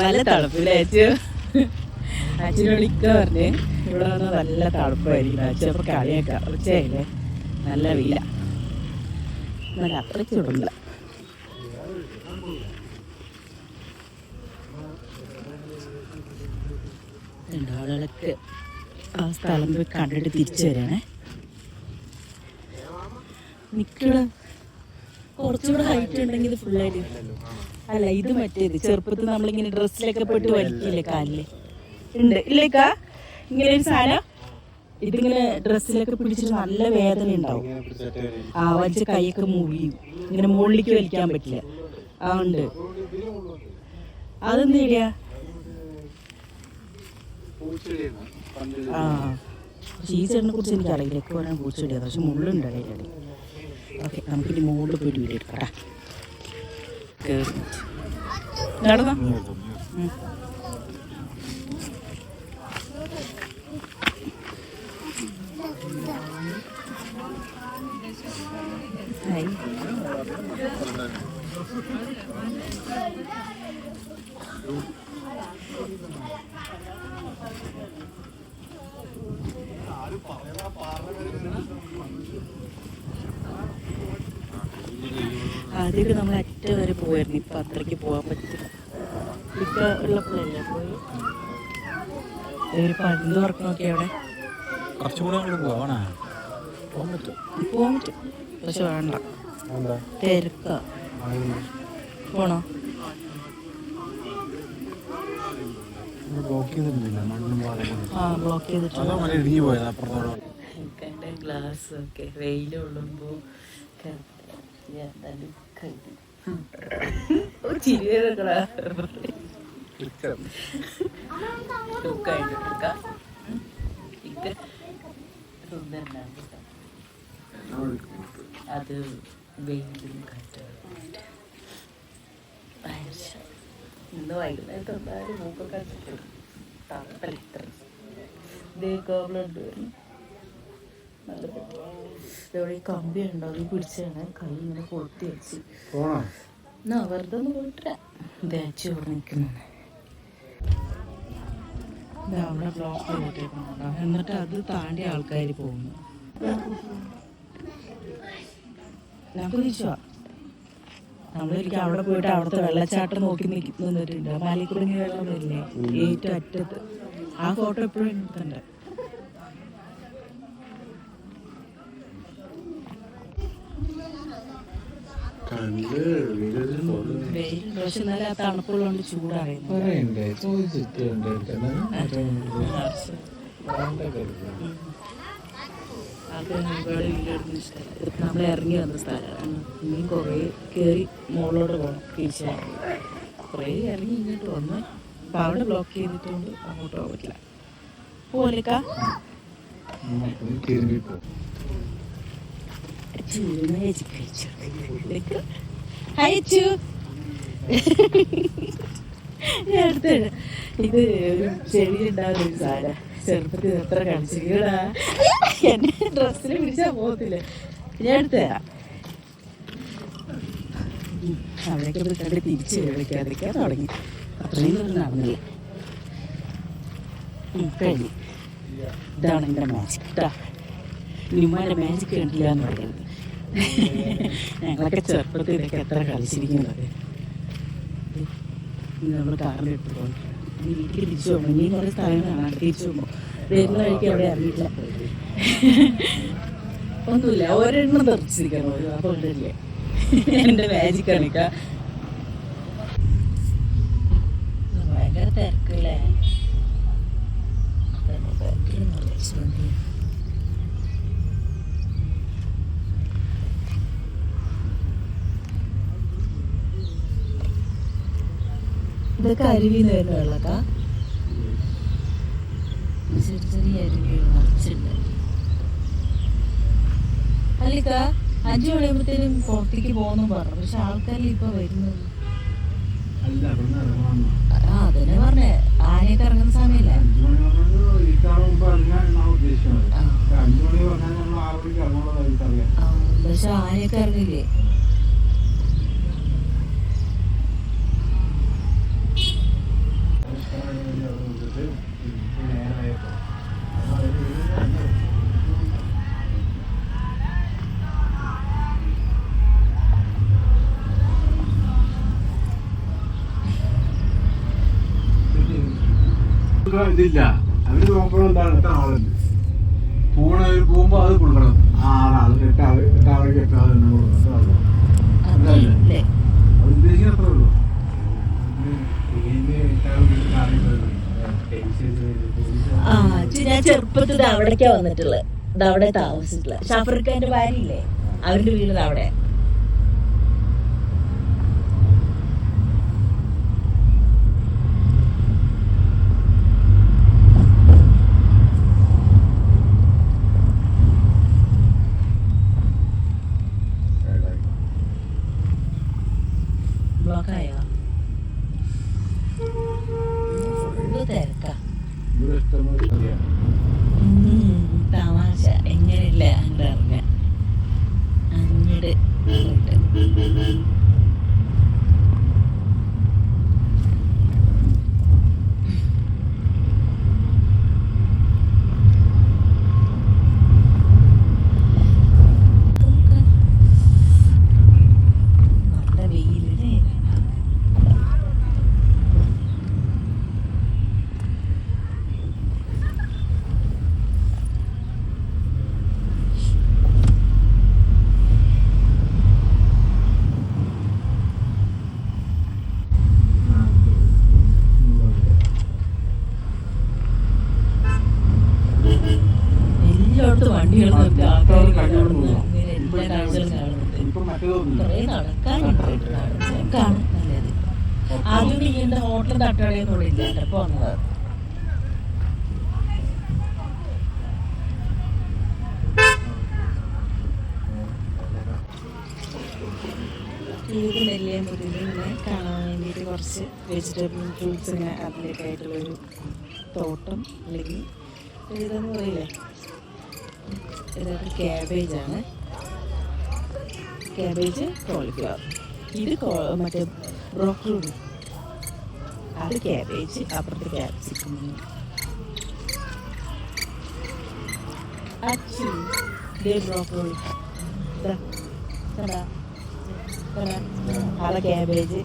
നല്ല തണുപ്പില്ലേ അച്ഛൻ അച്ഛനോട് ഇക്ക പറഞ്ഞ്. ഇവിടെ വന്ന് നല്ല തണുപ്പായിരിക്കും. അച്ഛൻ അപ്പൊ കളിയൊക്കെ ഉച്ചയായില്ലേ? നല്ല വില നല്ല അത്രയ്ക്ക് ചൂടുണ്ട്? ആ സ്ഥലം പോയി കണ്ടിട്ട് തിരിച്ചു വരണേ. നിക്കട കുറച്ചുകൂടെ ഹൈറ്റ് ഉണ്ടെങ്കിൽ ഫുള്ളായിട്ട് അല്ല ഇത് മറ്റേത്? ചെറുപ്പത്തിൽ നമ്മളിങ്ങനെ ഡ്രസ്സിലൊക്കെ പെട്ട് വലിക്കില്ലേ കാലിൽ? ഉണ്ട്. ഇല്ലേക്കാ? ഇങ്ങനെ ഒരു സാധനം. ഇതിങ്ങനെ ഡ്രസ്സിലൊക്കെ പിടിച്ചിട്ട് നല്ല വേദന ഉണ്ടാവും. ആ വലിച്ച കൈയൊക്കെ മുറിയും ഇങ്ങനെ മുകളിലേക്ക് വലിക്കാൻ പറ്റില്ല. ആ ഉണ്ട്. അതെന്ത് ചെയ്യാ? ആ പക്ഷേ ഈ ചെടിനെ കുറിച്ച് എനിക്ക് അറിയില്ല പൂച്ചെടിയാ. പറയാൻ പൂച്ചെടിയാണ് പക്ഷെ മുള്ളുണ്ട് അതിന്റെ ഓക്കെ നമുക്കിനി മുകളിൽ പോയിട്ട് വീട്ടിൽ എടുക്കാം നടന്നോ ആദ്യമൊക്കെ നമ്മൾ അറ്റ വരെ പോയായിരുന്നു ഇപ്പം അത്രയ്ക്ക് പോകാൻ പറ്റില്ല. ഇപ്പം ഉള്ളപ്പോഴല്ലേ പോയി? ഒരു പന്ത് തുറക്കണമൊക്കെ അവിടെ. കുറച്ചുകൂടെ അങ്ങോട്ട് പോകണോ പോകാൻ പറ്റും. പോകാൻ പറ്റും. പക്ഷെ വേണ്ട. തിരക്ക. പോണോ? ബ്ലോക്ക് ചെയ്തിട്ടില്ല. മണ്ണും ആ ബ്ലോക്ക് മല ഇടിഞ്ഞു പോയത് അപ്പുറത്തോടെ എന്റെ ഗ്ലാസ് ഒക്കെ അത് വെയിലും കാറ്റും ഇന്ന് വൈകുന്നേരത്ത് എന്തായാലും മൂക്കൊക്കെ തണുപ്പല്ല ഇത്ര ഇതേക്കാ ബ്ലഡ് ഇവിടെ ഈ കമ്പി ഉണ്ടോ? അത് പിടിച്ചാണ് കൈ ഇങ്ങനെ കൊളുത്തി വെച്ച്. എന്നാ വെറുതെ ഒന്ന് പോയിട്ട് തേച്ച് ഇവിടെ നിൽക്കുന്നു അവിടെ ബ്ലോക്ക് എന്നിട്ട് അത് താണ്ടി ആൾക്കാർ പോകുന്നു. നമുക്ക് നമ്മളൊരിക്കൽ അവിടെ പോയിട്ട് അവിടുത്തെ വെള്ളച്ചാട്ടം നോക്കി നിന്നിട്ടുണ്ട് മാലിക്കുടുങ്ങി വെള്ളം വരില്ലേ ഏറ്റവും അറ്റത്ത്. ആ ഫോട്ടോ എപ്പോഴും എടുത്തുണ്ട് പക്ഷെ എന്നാലും ആ തണുപ്പുള്ളതുകൊണ്ട് പറയണ്ടേ? ഇഷ്ടമല്ല നമ്മൾ ഇറങ്ങി വന്ന സ്ഥലമാണ്. ഇനി കുറേ കയറി മുകളിലോട്ട് പോകണം തിരിച്ച് കുറേ ഇറങ്ങി ഇങ്ങോട്ട് വന്ന് അപ്പം അവിടെ ബ്ലോക്ക് ചെയ്തിട്ടുണ്ട് അങ്ങോട്ട് പോകില്ല പോലേക്ക ഇത് ഒരു ഒരു സാര ചെറുപ്പത്തിൽ എത്ര കളിച്ചിടാ എന്നെ ഡ്രസ്സിൽ പിടിച്ചാ പോകത്തില്ല. ഞാൻ എടുത്തു പോയി കണ്ട് തിരിച്ച് വിളിക്കാതിരിക്കാൻ തുടങ്ങി. അത്രയും ദൂരം നടന്നില്ല. കഴിഞ്ഞു. ഇതാണ് എന്റെ മാജിക് കേട്ടാ നിമ്മാന്റെ മാജിക് കണ്ടില്ല എന്ന് പറയുന്നത്. ഞങ്ങളൊക്കെ ചെറുപ്പത്തിൽ ഇതൊക്കെ എത്ര കളിച്ചിരിക്കുന്നത്. നമ്മൾ കാറിൽ ഇട്ട് പോകും വീട്ടിൽ തിരിച്ചു പോകണം ഇനി കുറേ സ്ഥലങ്ങൾ കാണാൻ തിരിച്ചു പോകുമ്പോൾ വഴിക്ക് അവിടെ അറിയില്ല ഒന്നുമില്ല. ഒരെണ്ണം തെറിച്ചിരിക്കണം അപ്പോൾ എന്റെ മാജിക് കാണിക്ക ഭയങ്കര തിരക്കല്ലേ? തിരക്കിലൊന്നുമില്ല ശരി ഇതൊക്കെ അരുവിന്ന് വരുന്ന വെള്ളക്കാ. ചെറിയ ചെറിയ അരുവികൾ നിറച്ചുണ്ട് അല്ലിക്ക അഞ്ചു മണിയാകുമ്പോഴത്തേനും പുറത്തേക്ക് പോകുന്നു പറഞ്ഞു. പക്ഷെ ആൾക്കാരിൽ ഇപ്പൊ വരുന്നത്? ആ അതന്നെ പറഞ്ഞേ. ആനയൊക്കെ ഇറങ്ങുന്ന സമയല്ലേ? പക്ഷെ ആനയൊക്കെ പറഞ്ഞത് ഇതില്ല അവർ നോക്കണം എന്താണ് എത്ര ആളുണ്ട് പൂണ പോകുമ്പോ അത് കൊടുക്കണം. ആറാൾ എട്ടാൾ എട്ടാൾക്ക് എട്ടാൾ എണ്ണം കൊടുക്കണം. എത്ര ആൾ അല്ലേ? അത് ഉദ്ദേശിക്കുന്ന അത്രേ ഉള്ളൂ. ഞാൻ ചെറുപ്പത്തിൽ അവിടേക്കാ വന്നിട്ടുള്ളത്. അവിടെ താമസിച്ചിട്ടുള്ളത്. ഷാഫർഖാന്റെ ഭാര്യ ഇല്ലേ അവരുടെ വീട് ദാ അവിടെ ബ്ലോക്കായോ ഫുള്ള് തിരക്കാ. തമാശ. എങ്ങനെയില്ല അങ്ങോട്ട് ഇറങ്ങാൻ? അങ്ങോട്ട് പോയിട്ട് നല്ല വെയിലല്ലേ ആ, എല്ലായിടത്തും വണ്ടികൾ നിർത്തി ആൾക്കാര് ആൾക്കാർ കണ്ടുകൊണ്ട് പോവാ. ഇങ്ങനെ എല്ലാ കാഴ്ചകളും കാണുന്നുണ്ട് ഇപ്പൊ മറ്റേതൊന്നും കുറേ നടക്കാനുണ്ട് കാണാൻ നല്ലത് ഇങ്ങനത്തെ ഹോട്ടൽ തട്ടുകടയൊന്നും ഇല്ല ഇപ്പൊ വന്നത് ഇത് കുറച്ച് വെജിറ്റബിൾ ഫ്രൂട്ട്സ് ഇങ്ങനെ അതിലേക്ക് തോട്ടം അല്ലെങ്കിൽ ഇതെന്ന് പറയില്ലേ? ഇതൊക്കെ ക്യാബേജാണ് ക്യാബേജ് കോളിഫ്ലവർ ഇത് മറ്റേ ബ്രോക്കോളി അത് ക്യാബേജ് അപ്പുറത്ത് ക്യാപ്സിക്കം അച്ചു ബ്രോക്കോളി ക്യാബേജ്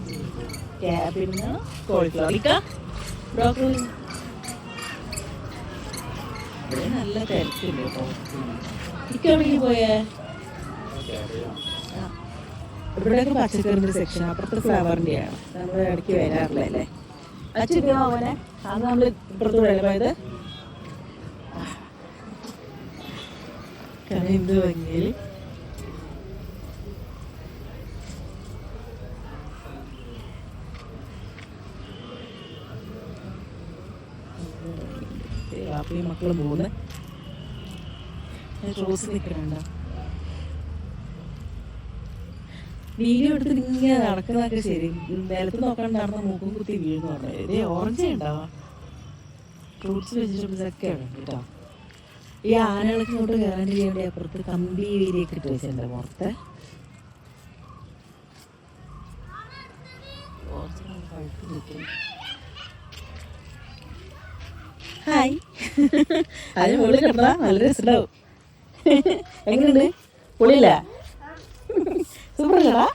ക്യാ- പിന്നെ കോളിഫ്ലവർ ഇക്ക? ബ്രോക്കോളി ഇവിടെ നല്ല കേട്ടോ എവിടേക്ക് പോയേ. ഇവിടെയൊക്കെ പച്ചക്കറിന്റെ സെക്ഷൻ അപ്പുറത്തെ ഫ്ലവറിന്റെ ആണ് നമ്മൾ ഇടയ്ക്ക് വരാറില്ലല്ലേ അച്ഛൻ അവനെ അത് നമ്മൾ ഇപ്പുറത്തൂടെ പോയത്? കാരണം എന്ത് ഭംഗിയിൽ വാപ്പയും മക്കളും പോകുന്നത്. റോസ് നിൽക്കണുണ്ടോ വീഡിയോ എടുത്ത് ഇങ്ങനെ നടക്കുന്നതൊക്കെ ശരി. നിലത്ത് നോക്കാൻ നടന്ന മൂക്കും കുത്തി വീഴുന്നു പറഞ്ഞു ഇതേ ഓറഞ്ച് ഉണ്ടാവാ ഫ്രൂട്ട്സ് വെജിറ്റബിൾസ് ഒക്കെ ഉണ്ട് കേട്ടോ. ഈ ആനകൾക്ക് ഇങ്ങോട്ട് കയറാൻ വേണ്ടി അപ്പുറത്ത് കമ്പി ഏരിയൊക്കെ ഇട്ട് വെച്ചിട്ടുണ്ട് പുറത്ത്. ഹായ്. അതിന് മുകളിൽ കിടന്നാ നല്ല രസമുണ്ടാവും. എങ്ങനെയുണ്ട് പൊളിയില്ല? സൂപ്പർ അല്ലടാ.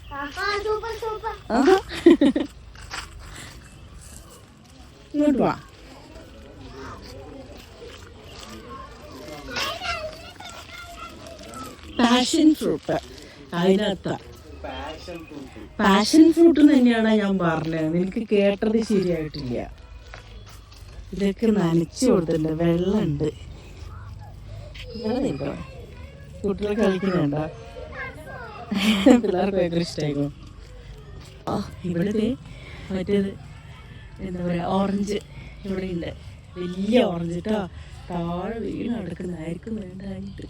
ഇങ്ങോട്ട് വാ പാഷൻ ഫ്രൂട്ട്. അതിനകത്ത പാഷൻ ഫ്രൂട്ട് തന്നെയാണ് ഞാൻ പറഞ്ഞത്. നിനക്ക് കേട്ടത് ശരിയായിട്ടില്ല. ഇതൊക്കെ നനച്ചു കൊടുത്തിട്ടുണ്ട്. വെള്ളമുണ്ട്. കുട്ടികൾ കളിക്കുന്നുണ്ടോ പിള്ളേർക്ക് ഭയങ്കര ഇഷ്ടമായിരുന്നു ഇവിടെ ദേ മറ്റേത് എന്താ പറയുക ഓറഞ്ച് ഇവിടെ ഉണ്ട് വലിയ ഓറഞ്ച് കേട്ടോ താഴെ വീണ് കിടക്കുന്നതായിരിക്കും വേണ്ടായിട്ട്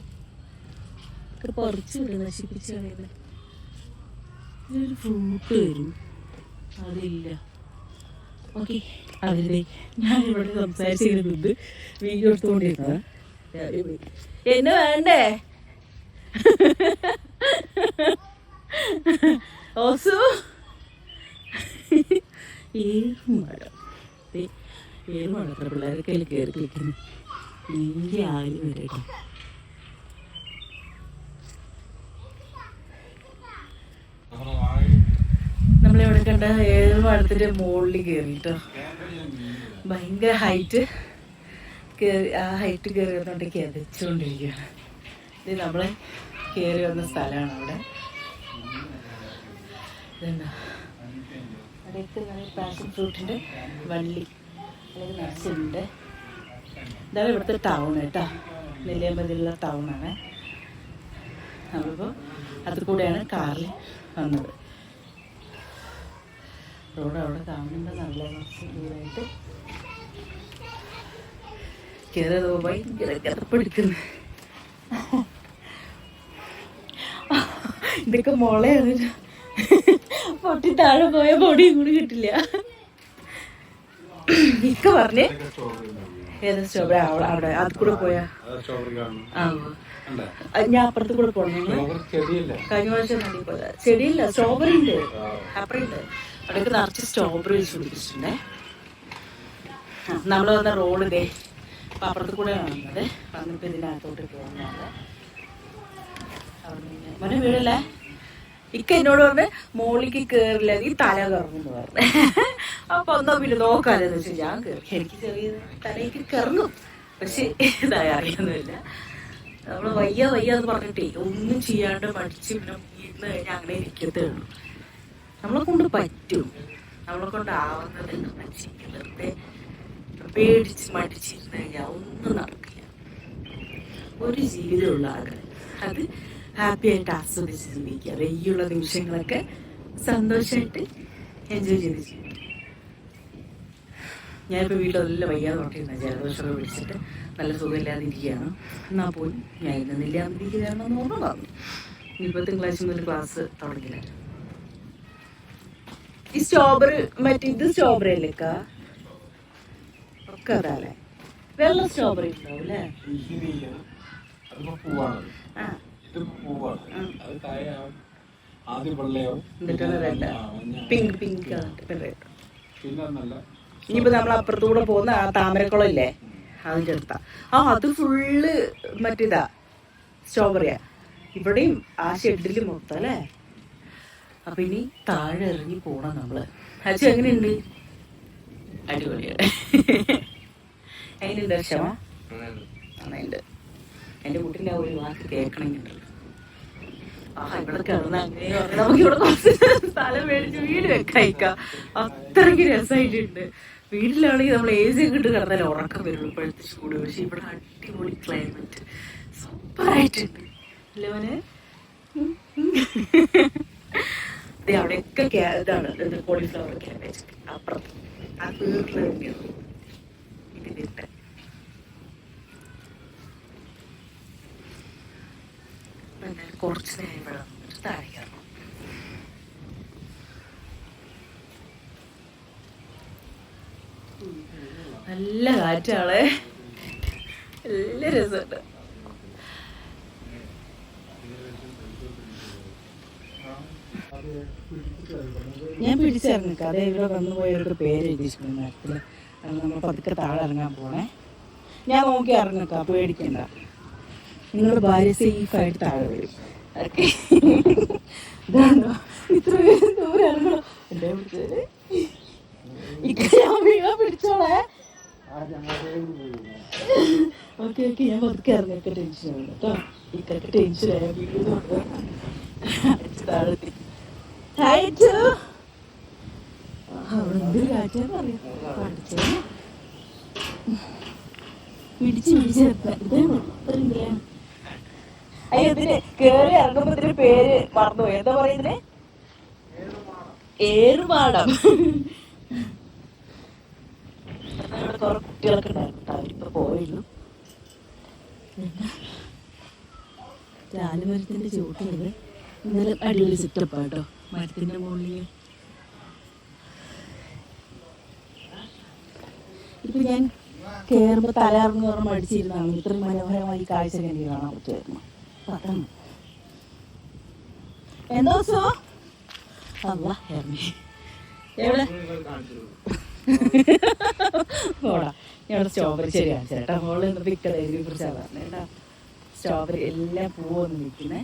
പറിച്ചു വിടും നശിപ്പിച്ച് ഇതൊരു ഫ്രൂട്ട് വരും. അതില്ല. ഓക്കെ അവരുടെ ഞാൻ ഇവിടെ സംസാരിച്ചിരുന്നത് വീഡിയോ എടുത്തുകൊണ്ടിരുന്നത്. എന്നെ വേണ്ടേ? ഓസു. ഏറുമഴ ഏറുമഴ അത്ര പിള്ളേരൊക്കെ കയ്യിൽ കയറി കളിക്കുന്നു. വലിയ ആരും വരട്ടെ നമ്മളിവിടെ കണ്ട ഏഴ് മഴത്തിന്റെ മുകളിൽ കയറിട്ടോ ഭയങ്കര ഹൈറ്റ് കയറി ആ ഹൈറ്റ് കേറി വന്നോണ്ട് കിതച്ചുകൊണ്ടിരിക്കുകയാണ് ഇത് നമ്മൾ കയറി വന്ന സ്ഥലമാണ് അവിടെ. ഇതുണ്ടോ? വള്ളി അല്ലെങ്കിൽ നട്സുണ്ട് ഇതാണ് ഇവിടുത്തെ ടൗൺ കേട്ടോ. ടൗൺ ടൗണാണ് നമ്മളിപ്പോൾ അത് കൂടെയാണ് കാറിൽ വന്നത്. റോഡ് അവിടെ കാണുന്നുണ്ട് നല്ല കുറച്ച് ദൂരമായിട്ട് കയറിയത് ഭയങ്കര കിടപ്പെടുക്കുന്നു ഇതൊക്കെ മുളയാണ് പൊട്ടി താഴെ പോയ പൊടിയും കൂടി കിട്ടില്ല. ഇക്ക പറഞ്ഞേ ഏതാ സ്ട്രോബെറി അവിടെ അവിടെ അത് കൂടെ പോയാ? ഞാൻ അപ്പുറത്ത് കൂടെ പോണേ. കഴിഞ്ഞ പ്രാവശ്യം ചെടിയില്ല സ്ട്രോബെറി ഉണ്ട് അപ്പുറമുണ്ട് അവിടേക്ക് നിറച്ച് സ്ട്രോബെറി വെച്ച് പിടിപ്പിച്ചിട്ടുണ്ടേ നമ്മൾ വന്ന റോഡ് ഇതേ അപ്പം അപ്പുറത്ത് കൂടെ വന്നത്. വന്നിപ്പോൾ ഇതിനകത്തോട്ട് പോകുന്നത് മോനെ വീടല്ലേ? ഇക്ക എന്നോട് പറഞ്ഞ് മോളിക്ക് കയറില്ല നീ തല കറങ്ങുന്നു പറഞ്ഞു. അപ്പൊ ഒന്നോ പിന്നെ നോക്കാലെന്ന് ഞാൻ എനിക്ക് ചെറിയ തലയ്ക്ക് കറങ്ങും. പക്ഷെ ഇതായി അറിയുന്നില്ല. നമ്മൾ വയ്യ വയ്യ എന്ന് പറഞ്ഞിട്ടേ ഒന്നും ചെയ്യാണ്ട് മടിച്ച് പിന്നെ ഇരുന്ന് കഴിഞ്ഞാൽ അങ്ങനെ ഇരിക്കത്തേ ഉള്ളൂ. നമ്മളെ കൊണ്ട് പറ്റും. നമ്മളെ കൊണ്ട് ആവുന്നതെല്ലാം പേടിച്ച് മടിച്ചിരുന്ന് കഴിഞ്ഞാൽ ഒന്നും നടക്കില്ല. ഒരു ജീവിതമുള്ള ആളുകൾ അത് ഹാപ്പി ആയിട്ട് ആസ്വദിച്ച് ജീവിക്കുക. വെയ്യുള്ള നിമിഷങ്ങളൊക്കെ സന്തോഷമായിട്ട് എൻജോയ് ചെയ്ത് ജീവിക്കുക. ഞാനിപ്പോൾ വീട്ടിലെല്ലാം വയ്യാതെ നോക്കിയിരുന്ന ജലദോഷമൊക്കെ പിടിച്ചിട്ട് നല്ല സുഖമില്ലാതിരിക്കുകയാണ്. എന്നാൽ പോയി? ഞാൻ ഇന്നില്ലാതിരിക്കുകയാണെന്ന് ഓർമ്മ ഇനിയിപ്പോൾ തിങ്കളാഴ്ച മുതൽ ക്ലാസ് തുടങ്ങില്ല. ഈ സ്ട്രോബറി മറ്റേ ഇത് സ്ട്രോബറി അല്ലേ അക്ക? ഒക്കെ അതാല്ലേ വെള്ള സ്ട്രോബറി ഉണ്ടാവും അല്ലേ? ആ. ഇത് പൂവാണ് അത് താഴെയാവും ആദ്യം വെള്ളയാവും. എന്നിട്ടാണ് റെഡ് ആ, പിങ്ക് പിങ്ക് പിന്നെ നല്ല ഇനിയിപ്പോ നമ്മൾ അപ്പുറത്തൂടെ പോകുന്ന ആ താമരക്കുളം ഇല്ലേ അതിന്റെ അടുത്താ. ആ അത് ഫുള്ള് മറ്റേതാ? സ്ട്രോബെറിയാ ഇവിടെയും ആ ഷെഡിൽ മൊത്തം അല്ലേ? അപ്പൊ ഇനി താഴെ ഇറങ്ങി പോണം നമ്മൾ. അച്ഛൻ എങ്ങനെയുണ്ട്? അടിപൊളിയാണ് അതിനെന്താ ക്ഷമ എന്റെ എന്റെ കുട്ടിന്റെ ആ ഒരു വാക്ക് കേൾക്കണമെന്നുണ്ടല്ലോ. ആ അത്രയ്ക്ക് രസമായിട്ടുണ്ട്. വീട്ടിലാണെങ്കിൽ നമ്മൾ എ സി ഒക്കെ ഇട്ട് കിടന്നാലേ ഉറക്കം വരുള്ളൂ ഇപ്പോഴത്തെ ചൂട്. പക്ഷെ ഇവിടെ അടിപൊളി ക്ലൈമറ്റ് സൂപ്പറായിട്ടുണ്ട് അല്ലേ മോനെ? ഉം. ദേ അവിടെയൊക്കെ ഇതാണ് കോളിഫ്ലവർ ക്യാബേജ് അപ്പുറത്ത്. ആ വീട്ടിൽ തന്നെയാണ് ഇതിന്റെ എന്തായാലും കുറച്ച് നേരം ഇവിടെ നിന്നിട്ട് താഴെ കയറണം നല്ല കാറ്റാളെ. നല്ല രസമുണ്ട്. ഞാൻ പിടിച്ചിറങ്ങിക്കാം കഥ ഇവിടെ വന്നു പോയവർക്ക് പേര് എഴുതിച്ചിട്ടുണ്ട് നേരത്തിൽ നമ്മൾ പതുക്കെ താഴെ ഇറങ്ങാൻ പോണേ. ഞാൻ നോക്കി ഇറങ്ങിക്കാം പേടിക്കണ്ട. നിങ്ങളുടെ ഭാര്യ സേഫായിട്ട് താഴെ വരും. ഓക്കെ. ഇതാണോ? ഞാൻ വീഴാൻ പിടിച്ചോളേ. Okay okay. ഞാൻ പതുക്കെ ഇറങ്ങിയൊക്കെ ടെൻഷൻ ആണ്. കേട്ടോ. ഇക്കൊക്കെ ടെൻഷനായ വീഴുന്നുണ്ട് താഴെത്തി ഹായ് ടു അവിടെ എന്തൊരു കാറ്റാന്ന് പറയാം പഠിച്ചേ പിടിച്ച് പിടിച്ച് നിർത്താൻ ഇതാണ് ഇത്രയില്ലേ കേറി പേര് എന്താ ഇന്നലെ അടിപൊളി സെറ്റപ്പാ മരത്തിന്റെ മുകളിൽ ഇപ്പൊ ഞാൻ കേറുമ്പോ തലയിറങ്ങി ഓർമ്മ മടിച്ചിരുന്നാണ് ഇത്രയും മനോഹരമായി കാഴ്ച കണ്ടി കാണാൻ പറ്റുമായിരുന്നു. അതാണ് എന്തോ സോ? അല്ല ഇറങ്ങി എവിടെ? ഞാൻ ഇവിടെ സ്ട്രോബെറി ശരി കാണിച്ചു ചേട്ടാ മോൾ ഇന്ന് പിക്കട ഇതിനെ കുറിച്ചാണ് പറഞ്ഞത് കേട്ടോ. സ്ട്രോബെറി എല്ലാം പൂവൊന്നും നിൽക്കുന്നേ.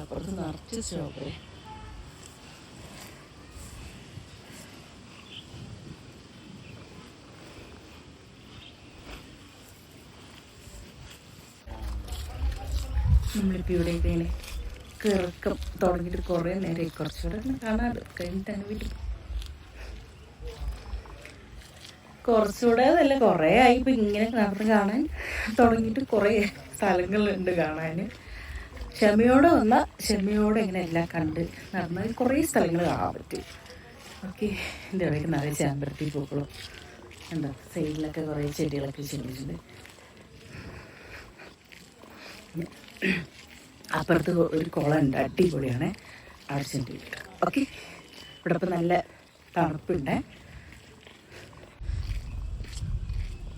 അപ്പുറത്ത് നിറച്ച് സ്ട്രോബെറി നമ്മളിപ്പോൾ ഇവിടെ ഇങ്ങനെ കിറക്കം തുടങ്ങിയിട്ട് കുറേ നേരമായി കുറച്ചുകൂടെ ഒന്ന് കഴിഞ്ഞിട്ട് കഴിഞ്ഞിട്ടാണ് വീട്ടിൽ കുറച്ചുകൂടെ അതല്ല കുറേ ആയി. ഇപ്പം ഇങ്ങനെ നടന്ന് കാണാൻ തുടങ്ങിയിട്ട് കുറേ സ്ഥലങ്ങളുണ്ട് കാണാൻ ക്ഷമയോടെ വന്ന ക്ഷമയോടെ ഇങ്ങനെ എല്ലാം കണ്ട് നടന്നാൽ കുറേ സ്ഥലങ്ങൾ കാണാൻ പറ്റും. ഓക്കെ. എന്റെ ഇടയ്ക്ക് നിറയെ ചാമ്പരത്തി പൂക്കളും എന്താ സൈഡിലൊക്കെ കുറേ ചെടികളൊക്കെ ചെടിയുണ്ട് അപ്പുറത്ത് ഒരു കുളം ഉണ്ട് അടിപൊളിയാണ്. അവിടെ ഓക്കെ ഇവിടെ ഇപ്പം നല്ല തണുപ്പുണ്ട്.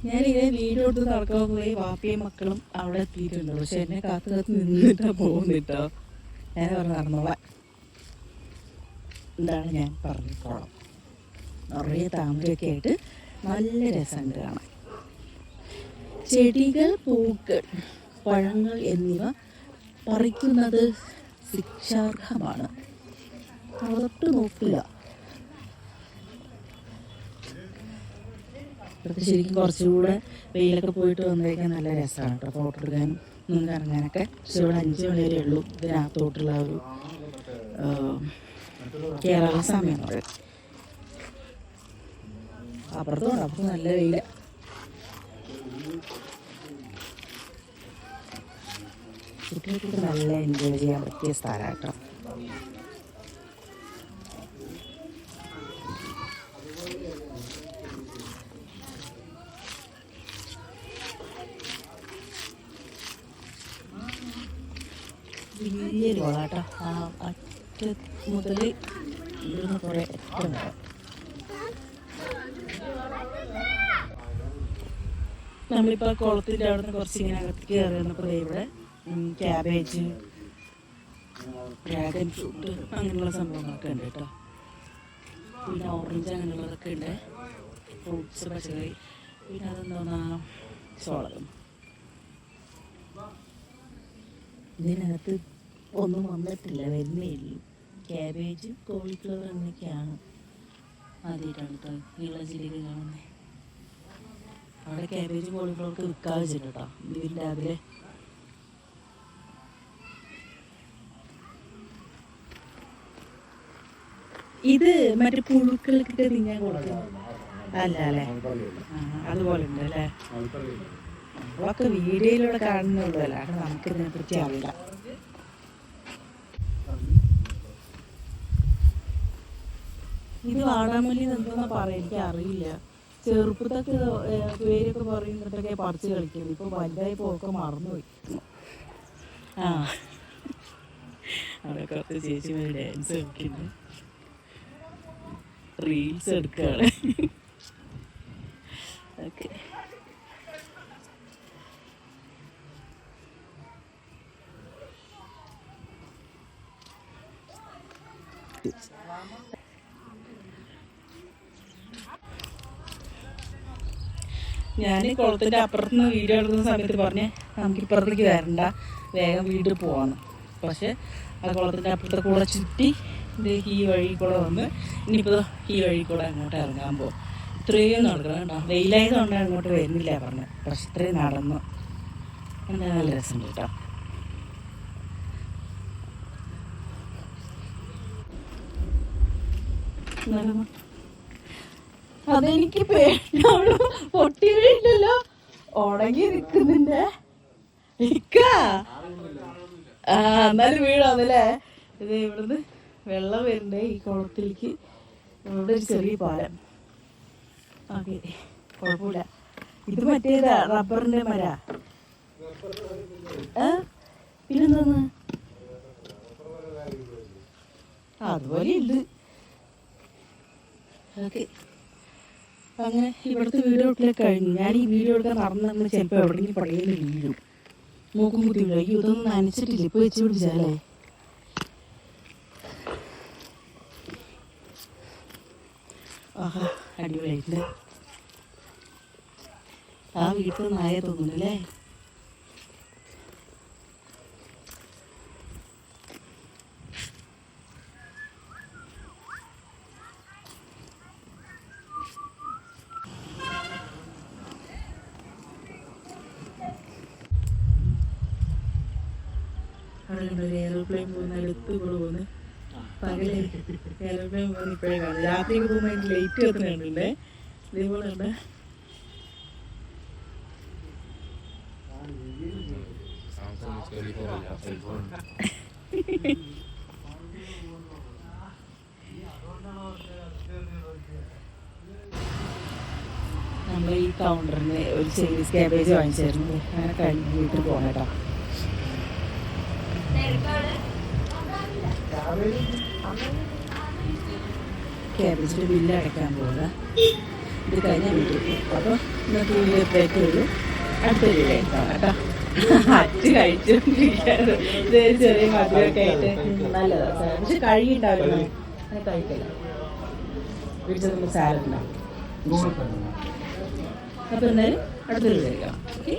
ഞാനിങ്ങനെ വീടോട്ട് നടക്കാൻ പോയി വാപ്പിയും മക്കളും അവിടെ എത്തിയിട്ടുണ്ട്. പക്ഷെ എന്നെ കാത്തു കാത്ത് നിന്നിട്ടാ പോകുന്നിട്ടോ ഞാൻ പറഞ്ഞു നടന്നോളാം. എന്താണ് ഞാൻ പറഞ്ഞ കുളം. നിറയെ താമരയൊക്കെ ആയിട്ട് നല്ല രസമുണ്ട് കാണാൻ. ചെടികൾ പൂക്കൾ. പഴങ്ങൾ എന്നിവ പറിക്കുന്നത് ശിക്ഷാർഹമാണ്. അതൊട്ട് നോക്കില്ല. ഇവിടുത്തെ ശരിക്കും കുറച്ചുകൂടെ വെയിലൊക്കെ പോയിട്ട് വന്നേക്കാൻ നല്ല രസമാണ് കേട്ടോ. ഫോട്ടോ എടുക്കാനും നിന്ന് കറങ്ങാനൊക്കെ പക്ഷെ ഇവിടെ അഞ്ച് മണി വരെ ഉള്ളൂ. ഇതിനകത്തോട്ടുള്ള ഒരു കേരള സമയം. എന്ന് അപ്പുറത്തുണ്ട് അപ്പുറത്ത് നല്ല വെയില. കുട്ടികൾക്ക് നല്ല എൻജോയ് ചെയ്യാൻ പറ്റിയ സ്ഥലമാണ് കേട്ടോ വലിയ കുളം കേട്ടോ ആ അറ്റ മുതൽ ഇവിടുന്ന് കുറേ നമ്മളിപ്പോൾ കുളത്തിന്റെ അവിടെ നിന്ന് കുറച്ച് ഇങ്ങനെ അകത്തേക്ക് കയറി വന്നപ്പോൾ ഇവിടെ ക്യാബേജ് ഡ്രാഗൺ ഫ്രൂട്ട് അങ്ങനെയുള്ള സംഭവങ്ങളൊക്കെ ഉണ്ട് കേട്ടോ. പിന്നെ ഓറഞ്ച് അങ്ങനെയുള്ളതൊക്കെ ഉണ്ട്. ഫ്രൂട്ട്സ് പച്ചക്കറി. പിന്നെ അതെന്താ സോളകം ഇതിനകത്ത് ഒന്നും വന്നിട്ടില്ല വരുന്നേ ക്യാബേജ് കോളിഫ്ലവർ അങ്ങനെയൊക്കെയാണ് ആദ്യമായിട്ടാണ് കേട്ടോ നീളച്ചിലേക്ക് കാണുന്നത്. അവിടെ ക്യാബേജും കോളിഫ്ലവർക്ക് വിൽക്കാതെ വെച്ചിട്ട് ഇതിന്റെ രാവിലെ ഇത് മറ്റേ പുഴുക്കൾക്ക് തിന്നാൻ കൊടുക്കും. അല്ല അല്ലേ അതുപോലെ ഉണ്ട് അല്ലേ നമ്മളൊക്കെ വീഡിയോയിലൂടെ കാണുന്നുള്ളൂ അല്ലാണ്ട് നമുക്ക് ഇതിനെ പറ്റി അറിയില്ല ഇത് വാടാമല്ലി എന്താ പറയാ എനിക്ക് അറിയില്ല. ചെറുപ്പത്തൊക്കെ പേരൊക്കെ പറയുന്നിട്ടൊക്കെ പറിച്ച് കളിക്കുന്നത് ഇപ്പൊ വലുതായി പോക്കെ മറന്നുപോയി. ആ. അവിടെ കുറച്ച് ചേച്ചിമാര് ഡാൻസ് കളിക്കുന്നു. റീൽസ് എടുക്കുകയാണ് ഓക്കെ ഞാൻ കുളത്തിന്റെ അപ്പുറത്ത് നിന്ന് വീഡിയോ എടുക്കുന്ന സമയത്ത് പറഞ്ഞ് നമുക്ക് ഇപ്പുറത്തേക്ക് വരണ്ട വേഗം വീട്ടിൽ പോവാന്ന്. പക്ഷെ ആ കുളത്തിന്റെ അപ്പുറത്തെ കൂടെ ചുറ്റി ഇത് ഈ വഴി കൂടെ വന്ന് ഇനിയിപ്പോൾ ഈ വഴി കൂടെ അങ്ങോട്ട് ഇറങ്ങാൻ പോകും ഇത്രയും നടക്കണം കേട്ടോ. വെയിലായതുകൊണ്ട് അങ്ങോട്ട് വരുന്നില്ല പറഞ്ഞു. പക്ഷെ ഇത്രയും നടന്നു. എന്താ നല്ല രസമുണ്ട് കേട്ടോ. അതെനിക്ക് പേടിയാണ് പൊട്ടി വീഴില്ലല്ലോ ഉണങ്ങി നിൽക്കുന്നുണ്ട്. ഇക്ക ആ എന്നാലും വീഴാന്നല്ലേ ഇത് ഇവിടുന്ന് വെള്ളം വരുന്നുണ്ട് ഈ കുളത്തിലേക്ക്? ഇവിടെ ഒരു ചെറിയ പാലം. ഓക്കെ കുഴപ്പമില്ല. ഇത് മറ്റേതാ? റബ്ബറിന്റെ മര. പിന്നെന്താന്ന് അതുപോലെ ഓക്കെ. അങ്ങനെ ഇവിടുത്തെ വീഡിയോ എടുക്കലൊക്കെ കഴിഞ്ഞു. ഞാൻ ഈ വീഡിയോ എടുക്കാൻ നടന്നു നമ്മൾ ചിലപ്പോൾ എവിടെയെങ്കിലും പള്ളിയിൽ വീഴും. മൂക്കും കുത്തി വീഴും ഇതൊന്നും നനച്ചിട്ടില്ല. ഇപ്പോൾ വെച്ച് പിടിച്ചാലേ? ആഹാ അടിപൊളിയായിട്ടുണ്ട് ആ വീട്ടിൽ നായ തോന്നുന്നല്ലേ? അവിടെ കണ്ടോ ഒരു എയർപ്ലെയിൻ പോകുന്ന അടുത്ത് കൂടെ പകൽ എയർപ്ലെയിൻ പോകുന്ന ഇപ്പോഴേ പോകുമ്പോൾ അതിന്റെ ലൈറ്റ് കത്തുന്നുണ്ടല്ലേ ഇതേപോലെ ഉണ്ട്. നമ്മൾ ഈ കൗണ്ടറിന് ഒരു ചൈനീസ് ക്യാബേജ് വാങ്ങിച്ചായിരുന്നു. അങ്ങനെ കഴിഞ്ഞ് വീട്ടിൽ പോകണം കേട്ടോ ക്യാബേജിന്റെ ബില്ല് അടയ്ക്കാൻ പോകുക ഇത് കഴിഞ്ഞാൽ വീട്ടിൽ അപ്പോൾ ഇന്നത്തെ വീഡിയോ വരും അടുത്ത വീഡിയോ എടുക്കാം കേട്ടോ. അറ്റ് കഴിച്ചോണ്ടിരിക്കാറ് ഇത് ചെറിയ മധുരമൊക്കെ ആയിട്ട് നല്ലതാണ് പക്ഷെ കഴുകിണ്ടാവില്ല അങ്ങനെ കഴിക്കില്ല? വീട്ടിൽ നമ്മൾ സാലഡ് ഉണ്ടാവും. അപ്പോൾ എന്തായാലും അടുത്തൊരു കഴിക്കാം ഓക്കെ